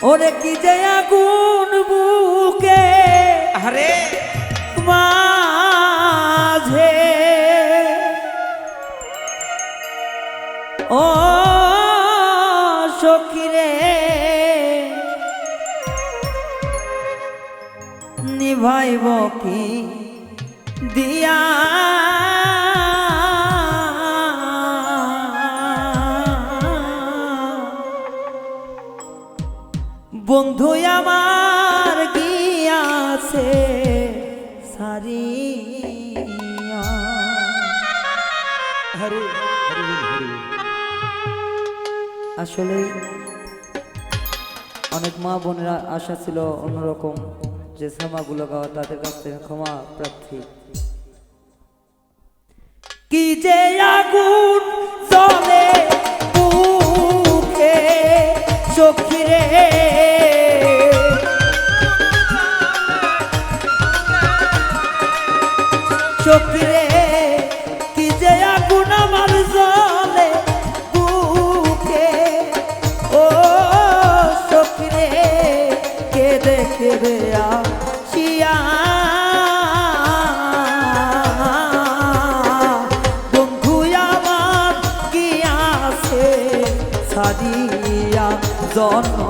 ওরে কি যে আগুন বুকে আরে মাঝে। ও সখিরে নিভাইব কি দিয়া? বন্ধু আমার গিয়াছে সারিয়া। হরে হরে বল, হরে বল। আসলে অনেক মা বোনেরা আশা ছিল অন্যরকম যে সামাগুলো গাওয়া তাদের কাছ থেকে ক্ষমা প্রার্থী। কি যে আগুন সাদিয়া জন্ম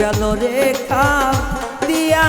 গেল রেখা দিয়া?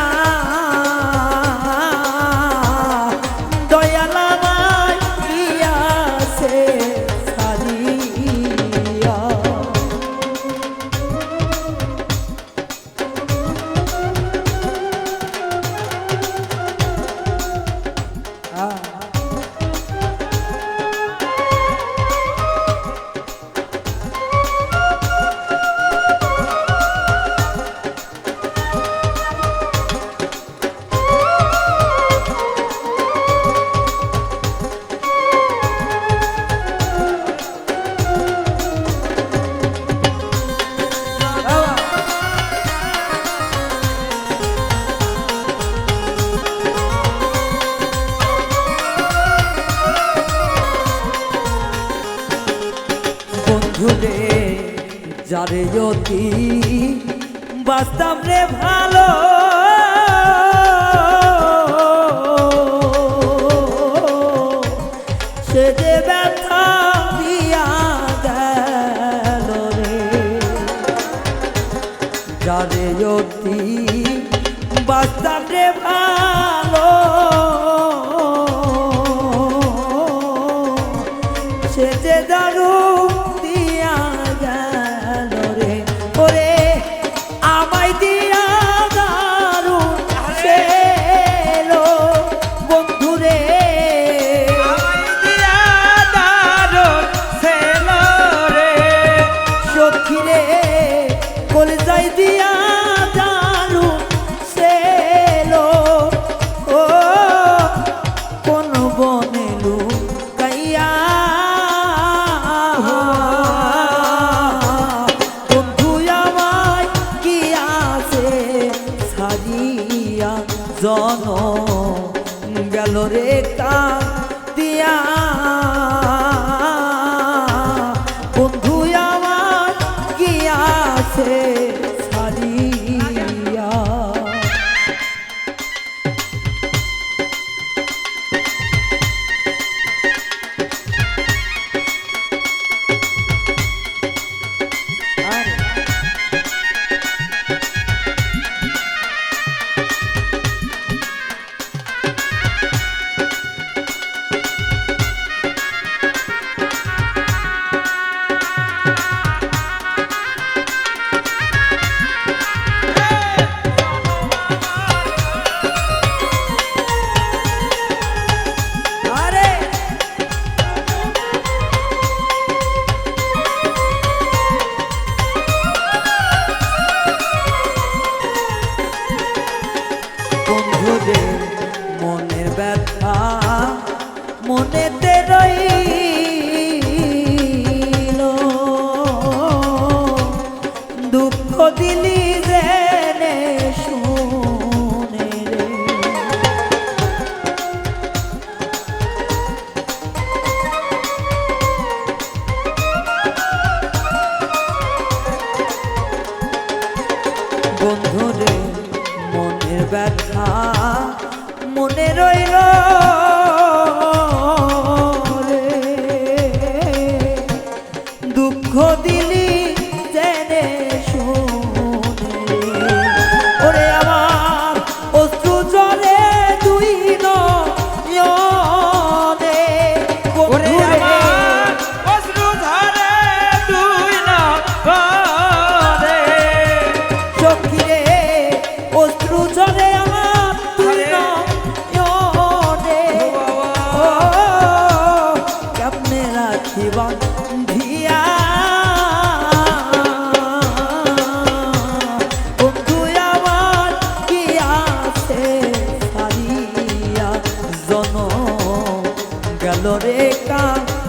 বন্ধুরে যারে অতি বাস্তব রে ভালো। সে যে ব্যথা ভালো। সে যে দারু idea বন্ধুরে মনের ব্যথা মনে রইল। জন গেল রে কাল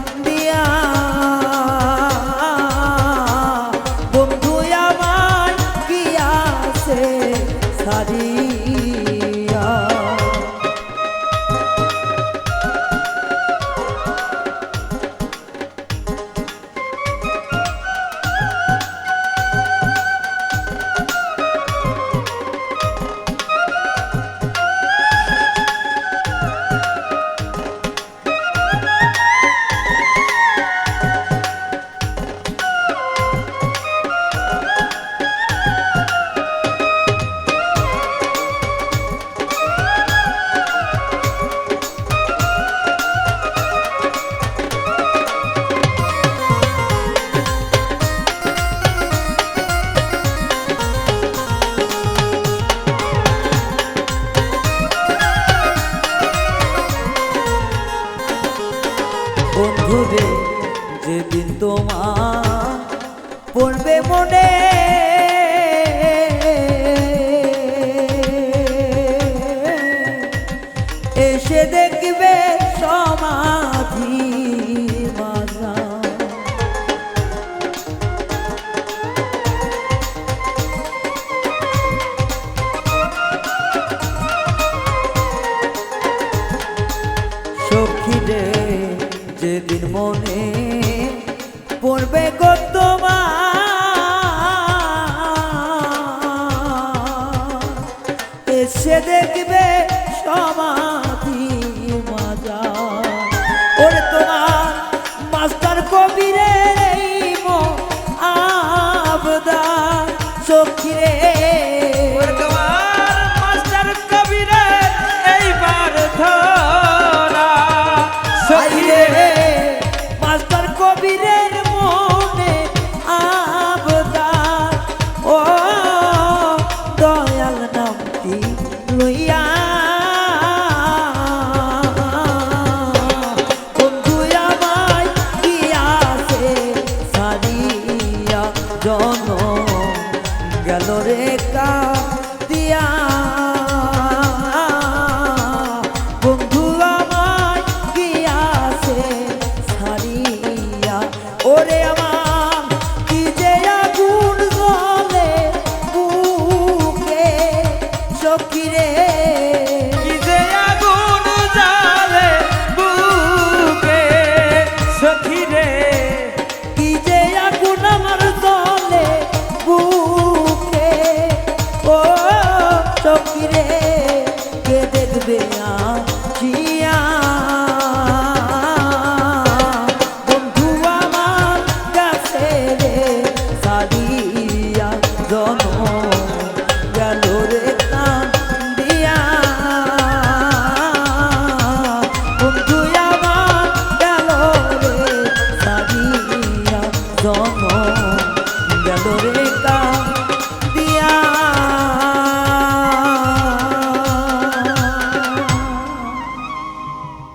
সখী যেদিন মনে পড়বে গো এসে দেখবে সমাধি মাজা ওরে তোমার মাস্টার কবিরে আবদা সখী জন গেল রে কা beber